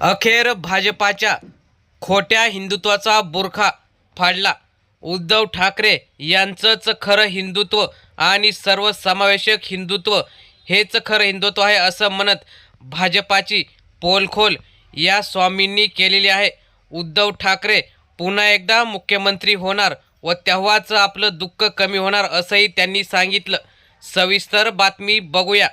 अखेर भाजपाच्या खोट्या हिंदुत्वाचा बुरखा फाडला. उद्धव ठाकरे यांचंच खरं हिंदुत्व आणि सर्वसमावेशक हिंदुत्व हेच खरं हिंदुत्व आहे असं म्हणत भाजपाची पोलखोल या स्वामींनी केलेली आहे. उद्धव ठाकरे पुन्हा एकदा मुख्यमंत्री होणार व तेव्हाच आपलं दुःख कमी होणार असंही त्यांनी सांगितलं. सविस्तर बातमी बघूया.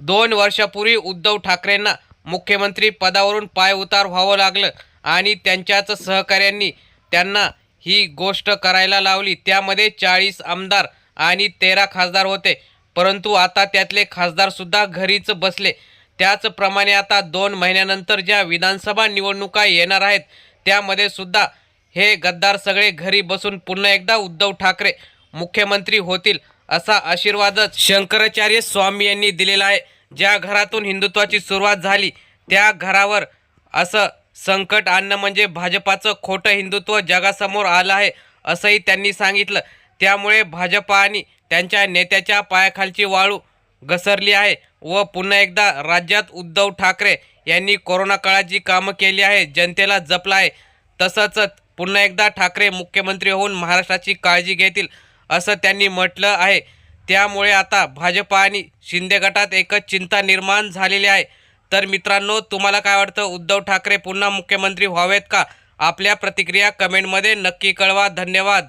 दोन वर्षापूर्वी उद्धव ठाकरेंना मुख्यमंत्री पदावरून पायउतार व्हावं लागलं आणि त्यांच्याच सहकाऱ्यांनी त्यांना ही गोष्ट करायला लावली. त्यामध्ये चाळीस आमदार आणि तेरा खासदार होते. परंतु आता त्यातले खासदारसुद्धा घरीच बसले. त्याचप्रमाणे आता दोन महिन्यानंतर ज्या विधानसभा निवडणुका येणार आहेत त्यामध्ये सुद्धा हे गद्दार सगळे घरी बसून पुन्हा एकदा उद्धव ठाकरे मुख्यमंत्री होतील असा आशीर्वादच शंकराचार्य स्वामी यांनी दिलेला आहे. ज्या घरातून हिंदुत्वाची सुरुवात झाली त्या घरावर असं संकट आणणं म्हणजे भाजपाचं खोटं हिंदुत्व जगासमोर आलं आहे असंही त्यांनी सांगितलं. त्यामुळे भाजपा आणि त्यांच्या नेत्याच्या पायाखालची वाळू घसरली आहे व पुन्हा एकदा राज्यात उद्धव ठाकरे यांनी कोरोना काळाची कामं केली आहे जनतेला जपलं आहे. तसंच पुन्हा एकदा ठाकरे मुख्यमंत्री होऊन महाराष्ट्राची काळजी घेतील असं त्यांनी म्हटलं आहे. त्यामुळे आता भाजपा आणि शिंदे गटात एकच चिंता निर्माण झालेली आहे. तर मित्रांनो तुम्हाला काय वाटतं? उद्धव ठाकरे पुन्हा मुख्यमंत्री व्हावेत का? आपल्या प्रतिक्रिया कमेंटमध्ये नक्की कळवा. धन्यवाद.